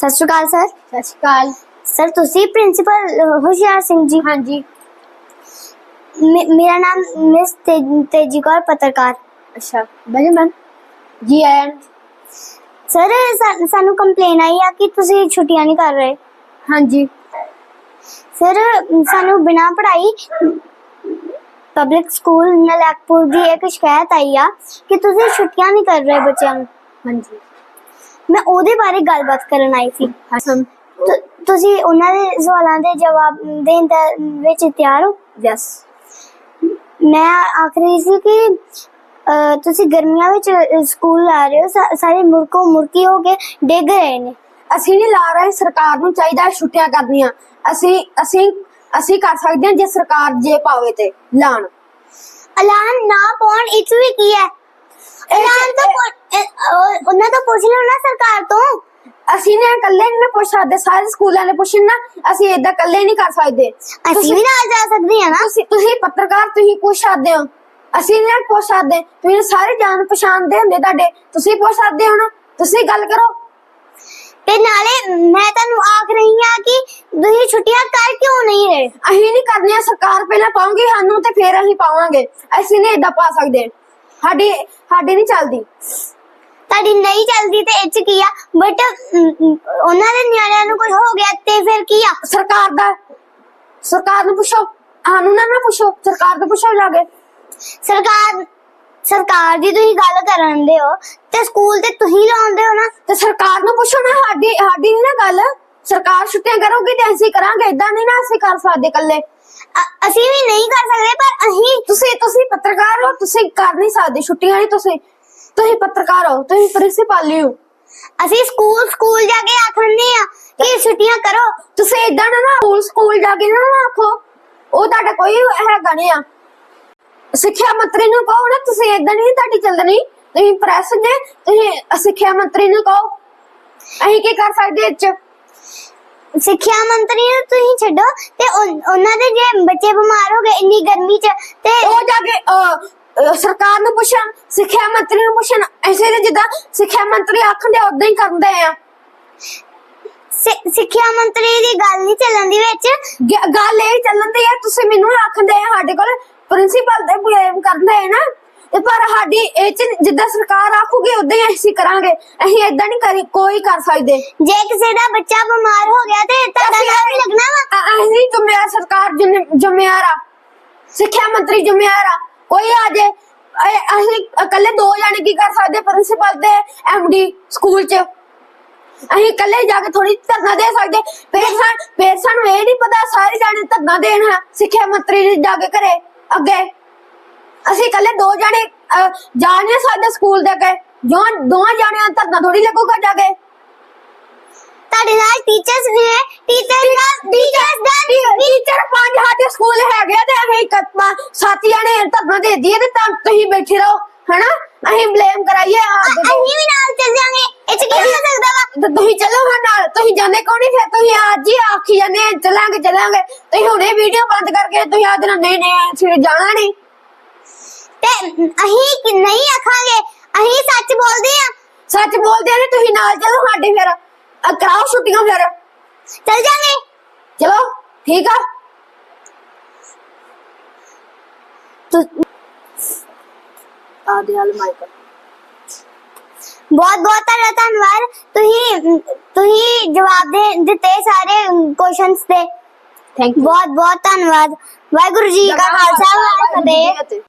ਸਤਿ ਸ਼੍ਰੀ ਅਕਾਲ ਸਰ। ਸਤਿ ਸ਼੍ਰੀ ਅਕਾਲ। ਸਰ ਤੁਸੀਂ ਪ੍ਰਿੰਸੀਪਲ ਹੁਸ਼ਿਆਰ ਸਿੰਘ ਜੀ? ਹਾਂਜੀ। ਮੇਰਾ ਨਾਮ ਮਿਸ ਤੇਜੀ ਕੌਰ ਪੱਤਰਕਾਰ। ਅੱਛਾ। ਬੈਠੋ ਮੈਮ? ਜੀ ਆਇਆਂ। ਸਰ ਸਾਨੂੰ ਕੰਪਲੇਨ ਆਈ ਆ ਕਿ ਤੁਸੀਂ ਛੁੱਟੀਆਂ ਨਹੀਂ ਕਰ ਰਹੇ। ਹਾਂਜੀ। ਸਰ ਸਾਨੂੰ ਬਿਨਾਂ ਪੜ੍ਹਾਈ ਪਬਲਿਕ ਸਕੂਲ ਨਲੈਕਪੁਰ ਦੀ ਇੱਕ ਸ਼ਿਕਾਇਤ ਆਈ ਆ ਕਿ ਤੁਸੀਂ ਛੁੱਟੀਆਂ ਨਹੀਂ ਕਰ ਰਹੇ ਬੱਚਿਆਂ ਨੂੰ। ਹਾਂਜੀ। ਮੈਂ ਉਹਦੇ ਬਾਰੇ ਗੱਲਬਾਤ ਕਰਨ ਆਈ ਸੀ। ਹਸਨ ਤੁਸੀਂ ਉਹਨਾਂ ਦੇ ਸਵਾਲਾਂ ਦੇ ਜਵਾਬ ਦੇਣ ਦੇ ਵਿੱਚ ਤਿਆਰ ਹੋ? ਯਸ ਮੈਂ ਆਖ ਰਹੀ ਸੀ ਕਿ ਤੁਸੀਂ ਗਰਮੀਆਂ ਵਿੱਚ ਸਕੂਲ ਆ ਰਹੇ ਹੋ ਸਾਰੇ ਮੁਰਕੋ ਮੁਰਕੀ ਹੋ ਕੇ ਡਿੱਗ ਰਹੇ ਨੇ। ਅਸੀਂ ਨਹੀਂ ਲਾ ਰਹੇ ਸਰਕਾਰ ਨੂੰ ਚਾਹੀਦਾ ਛੁੱਟੀਆਂ ਕਰਨੀਆਂ। ਅਸੀਂ ਅਸੀਂ ਅਸੀਂ ਕਰ ਸਕਦੇ ਹਾਂ ਜੇ ਸਰਕਾਰ ਜੇ ਪਾਵੇ ਤੇ ਲਾਣ। ਐਲਾਨ ਨਾ ਪਾਉਣ ਇਹ ਵੀ ਕੀ ਹੈ? ਐਲਾਨ ਤਾਂ ਪੁ- ਅਹ, ਉਹ- ਉਹਨਾਂ ਤੋਂ ਪੁੱਛ ਲਓ ਨਾ ਸਰਕਾਰ ਤੋਂ। ਅਸੀਂ ਨੇ ਇਕੱਲੇ ਨਹੀਂ ਪੁੱਛ ਸਕਦੇ ਸਾਰੇ ਸਕੂਲਾਂ ਨੇ ਪੁੱਛਣਾ ਅਸੀਂ ਏਦਾਂ ਇਕੱਲੇ ਨਹੀਂ ਕਰ ਸਕਦੇ। ਅਸੀਂ ਵੀ ਨਾਲ ਜਾ ਸਕਦੇ ਹਾਂ ਨਾ। ਤੁਸੀਂ ਤੁਸੀਂ ਪੱਤਰਕਾਰ ਤੁਸੀਂ ਪੁੱਛ ਸਕਦੇ ਹੋ। ਅਸੀਂ ਨਹੀਂ ਪੁੱਛ ਸਕਦੇ। ਤੁਸੀਂ ਸਾਰੇ ਜਾਣ ਪਛਾਣਦੇ ਹੁੰਦੇ ਤੁਹਾਡੇ। ਤੁਸੀਂ ਪੁੱਛ ਸਕਦੇ ਹੋ ਨਾ। ਤੁਸੀਂ ਗੱਲ ਕਰੋ। ਤੇ ਨਾਲੇ ਮੈਂ ਤੁਹਾਨੂੰ ਆਖ ਰਹੀ ਹਾਂ ਕਿ ਤੁਸੀਂ ਛੁੱਟੀਆਂ ਕਰ ਕਿਉਂ ਨਹੀਂ ਰਹੇ? ਅਸੀਂ ਨਹੀਂ ਕਰਨੀਆਂ ਸਰਕਾਰ ਪਹਿਲਾਂ ਪਾਉਂਗੀ ਸਾਨੂੰ ਤੇ ਫਿਰ ਅਸੀਂ ਪਾਵਾਂਗੇ। ਅਸੀਂ ਨਹੀਂ ਏਦਾਂ ਪਾ ਸਕਦੇ। ਸਾਡੀ ਸਾਡੀ ਨਹੀਂ ਚੱਲਦੀ। ਤੁਹਾਡੀ ਨਹੀਂ ਚੱਲਦੀ ਤੇ ਇਹ ਚ ਕੀ ਆ? ਬਟ ਉਹਨਾਂ ਦੇ ਨਿਆਣਿਆਂ ਨੂੰ ਕੁਝ ਹੋ ਗਿਆ ਤੇ ਫਿਰ ਕੀ ਆ? ਸਰਕਾਰ ਦਾ ਸਰਕਾਰ ਨੂੰ ਪੁੱਛੋ ਸਾਨੂੰ ਨਾ ਨਾ ਪੁੱਛੋ ਸਰਕਾਰ ਤੋਂ ਪੁੱਛੋ ਕੇ। ਸਰਕਾਰ ਸਰਕਾਰ ਦੀ ਤੁਸੀਂ ਗੱਲ ਕਰਨ ਦੇ ਹੋ ਤੇ ਸਕੂਲ ਤੇ ਤੁਸੀਂ ਲਾਉਂਦੇ ਹੋ ਨਾ। ਤੇ ਸਰਕਾਰ ਨੂੰ ਪੁੱਛੋ ਨਾ ਸਾਡੀ ਸਾਡੀ ਨੀ ਨਾ ਗੱਲ। ਸਰਕਾਰ ਛੁੱਟੀਆਂ ਕਰੂਗੀ ਤੇ ਅਸੀਂ ਕਰਾਂਗੇ ਏਦਾਂ ਨਹੀਂ ਨਾ ਅਸੀਂ ਕਰ ਸਕਦੇ ਇਕੱਲੇ। ਅ- ਅਸੀਂ ਵੀ ਨਹੀਂ ਕਰ ਸਕਦੇ, ਪਰ ਅਸੀਂ, ਤੁਸੀਂ ਤੁਸੀਂ ਪੱਤਰਕਾਰ ਹੋ, ਤੁਸੀਂ ਕਰ ਨਹੀਂ ਸਕਦੇ, ਛੁੱਟੀਆਂ ਨਹੀਂ ਤੁਸੀਂ। ਤੁਸੀਂ ਪੱਤਰਕਾਰ ਹੋ, ਤੁਸੀਂ ਪ੍ਰਿੰਸੀਪਲ ਹੋ। ਅਸੀਂ ਸਕੂਲ ਸਕੂਲ ਜਾ ਕੇ ਆਖਣੇ ਆ ਕਿ ਛੁੱਟੀਆਂ ਕਰੋ। ਤੁਸੀਂ ਏਦਾਂ ਨਾ ਨਾ, ਸਕੂਲ ਸਕੂਲ ਜਾ ਕੇ ਨਾ ਨਾ ਆਖੋ। ਉਹ ਤੁਹਾਡਾ ਕੋਈ ਹੈਗਾ ਨਹੀਂ ਆ। ਸਿੱਖਿਆ ਮੰਤਰੀ ਨੂੰ ਕਹੋ ਨਾ, ਤੁਸੀਂ ਏਦਾਂ ਨਹੀਂ ਤੁਹਾਡੀ ਚੱਲਣੀ। ਤੁਸੀਂ ਪ੍ਰੈਸ ਦੇ, ਤੁਸੀਂ ਸਿੱਖਿਆ ਮੰਤਰੀ ਨੂੰ ਕਹੋ। ਅਸੀਂ ਕੀ ਕਰ ਸਕਦੇ ਇਹ ਚ ਸਿੱਖਿਆ ਮੰਤਰੀ ਨੂੰ ਤੁਸੀਂ ਛੱਡੋ ਤੇ ਉਨ- ਉਹਨਾਂ ਦੇ ਜੇ ਬੱਚੇ ਬਿਮਾਰ ਹੋ ਗਏ ਇੰਨੀ ਗਰਮੀ ਚ ਤੇ ਉਹ ਜਾ ਕੇ ਅਹ, ਅਹ, ਸਰਕਾਰ ਨੂੰ ਪੁੱਛਣ ਸਿੱਖਿਆ ਮੰਤਰੀ ਨੂੰ ਪੁੱਛਣ ਐਸੇ ਦੇ ਜਿੱਦਾਂ ਸਿੱਖਿਆ ਮੰਤਰੀ ਆਖਦੇ ਉਦਾਂ ਹੀ ਕਰਦੇ ਆ। ਸਿ- ਸਿੱਖਿਆ ਮੰਤਰੀ ਦੀ ਗੱਲ ਨਹੀਂ ਚੱਲਣ ਦੀ ਵਿੱਚ। ਗ- ਗੱਲ ਇਹ ਚੱਲਣ ਦੀ ਆ ਤੁਸੀਂ ਮੈਨੂੰ ਆਖਦੇ ਆ ਸਾਡੇ ਕੋਲ ਪ੍ਰਿੰਸੀਪਲ ਤੇ ਬਲੇਮ ਕਰਦੇ ਆ ਨਾ। ਤੇ ਪਰ ਸਾਡੀ ਇਹ ਚ ਜਿੱਦਾਂ ਸਰਕਾਰ ਆਖੂਗੀ ਉਦਾਂ ਹੀ ਅਸੀਂ ਕਰਾਂਗੇ। ਅਸੀਂ ਏਦਾਂ ਨਹੀਂ ਕਰੀ ਕੋਈ ਕਰ ਸਕਦੇ। ਜੇ ਕਿਸੇ ਦਾ ਬੱਚਾ ਬਿਮਾਰ ਹੋ ਗਿਆ ਤੇ ਤੁਹਾਡਾ ਨਾਮ ਲੱਗਣਾ ਵਾ? ਅਸੀਂ ਜ਼ਿੰਮੇਵਾਰ ਸਰਕਾਰ ਜ਼ਿੰਮੇ- ਜ਼ਿੰਮੇਵਾਰ ਆ ਸਿੱਖਿਆ ਮੰਤਰੀ ਜ਼ਿੰਮੇਵਾਰ ਆ ਕੋਈ ਆ ਜੇ ਅ- ਅਸੀਂ ਇਕੱਲੇ ਦੋ ਜਾਣੇ ਕੀ ਕਰ ਸਕਦੇ ਪ੍ਰਿੰਸੀਪਲ ਤੇ ਐਮਡੀ ਸਕੂਲ ਚ। ਅਸੀਂ ਇਕੱਲੇ ਜਾ ਕੇ ਥੋੜੀ ਧਰਨਾ ਦੇ ਸਕਦੇ। ਫਿਰ ਸਾਨ ਫਿਰ ਸਾਨੂੰ ਇਹ ਨਹੀਂ ਪਤਾ ਸਾਰੇ ਜਾਣੇ ਧਰਨਾ ਦੇਣ ਸਿੱਖਿਆ ਮੰਤਰੀ ਦੇ ਜਾ ਕੇ ਘਰੇ ਅੱਗੇ। ਅਸੀਂ ਇਕੱਲੇ ਦੋ ਜਾਣੇ ਅ, ਜਾ ਨਹੀਂ ਸਕਦੇ ਸਕੂਲ ਦੇ ਕੇ ਜੋ ਦੋਵਾਂ ਜਾਣਿਆਂ ਦਾ ਧਰਨਾ ਥੋੜੀ ਲੱਗੂਗਾ ਜਾ ਕੇ। ਤੁਹਾਡੇ ਨਾਲ ਟੀਚਰਸ ਵੀ ਨੇ ਟੀਚਰ ਦਾ ਟੀਚਰਸ ਦਾ ਟੀਚਰ ਪੰਜ ਸਾਡੇ ਸਕੂਲ ਹੈਗੇ ਆ ਤੇ ਅਸੀਂ ਕੱਪਾ ਸੱਤ ਜਣੇ ਧਰਨਾ ਦੇ ਦਈਏ ਤੇ ਤਾਂ ਤੁਸੀਂ ਬੈਠੇ ਰਹੋ ਹਨਾ? ਅਸੀਂ ਬਲੇਮ ਕਰਾਈਏ ਆ ਅਸੀਂ ਵੀ ਨਾਲ ਚੱਲ ਜਾਾਂਗੇ ਇਹ ਚ ਕੀ ਹੋ ਸਕਦਾ ਵਾ? ਤੇ ਤੁਸੀਂ ਚੱਲੋ ਹਾਂ ਨਾਲ। ਤੁਸੀਂ ਜਾਂਦੇ ਕੌਣ ਨਹੀਂ ਫਿਰ? ਤੁਸੀਂ ਅੱਜ ਹੀ ਆਖੀ ਜਾਂਦੇ ਆ, ਚੱਲਾਂਗੇ ਚੱਲਾਂਗੇ। ਤੁਸੀਂ ਹੁਣੇ ਵੀਡੀਓ ਬੰਦ ਕਰਕੇ ਤੁਸੀਂ ਆਦੇ ਨਾਲ ਨਹੀਂ ਨਹੀਂ ਅਸੀਂ ਜਾਣਾ ਨਹੀਂ ਤੇ ਅਸੀਂ ਕਿ- ਨਹੀਂ ਆਖਾਂਗੇ ਅਸੀਂ ਸੱਚ ਬੋਲਦੇ ਆ ਸੱਚ ਬੋਲਦੇ ਆ ਨੇ ਤੁਸੀਂ ਨਾਲ ਚੱਲੋ ਸਾਡੇ ਫਿਰ ਅ, ਕਰਾਓ ਛੁੱਟੀਆਂ ਫਿਰ ਚੱਲ ਜਾਾਂਗੇ ਚਲੋ ਠੀਕ ਆ ਤੁ- ਆਦੇ ਹਾਲ ਮਾਈਕ ਬਹੁਤ ਬਹੁਤ ਤੁਹਾਡਾ ਧੰਨਵਾਦ ਤੁਸੀਂ ਤੁਸੀਂ ਜਵਾਬ ਦੇ ਦਿੱਤੇ ਸਾਰੇ ਕੁਐਸਚਨਸ ਦੇ ਥੈਂਕ ਯੂ ਬਹੁਤ ਬਹੁਤ ਧੰਨਵਾਦ ਵਾਹਿਗੁਰੂ ਜੀ ਕਾ ਖਾਲਸਾ ਵਾਹਿਗੁਰੂ ਜੀ ਕੀ ਫਤਿਹ ਫਤਿਹ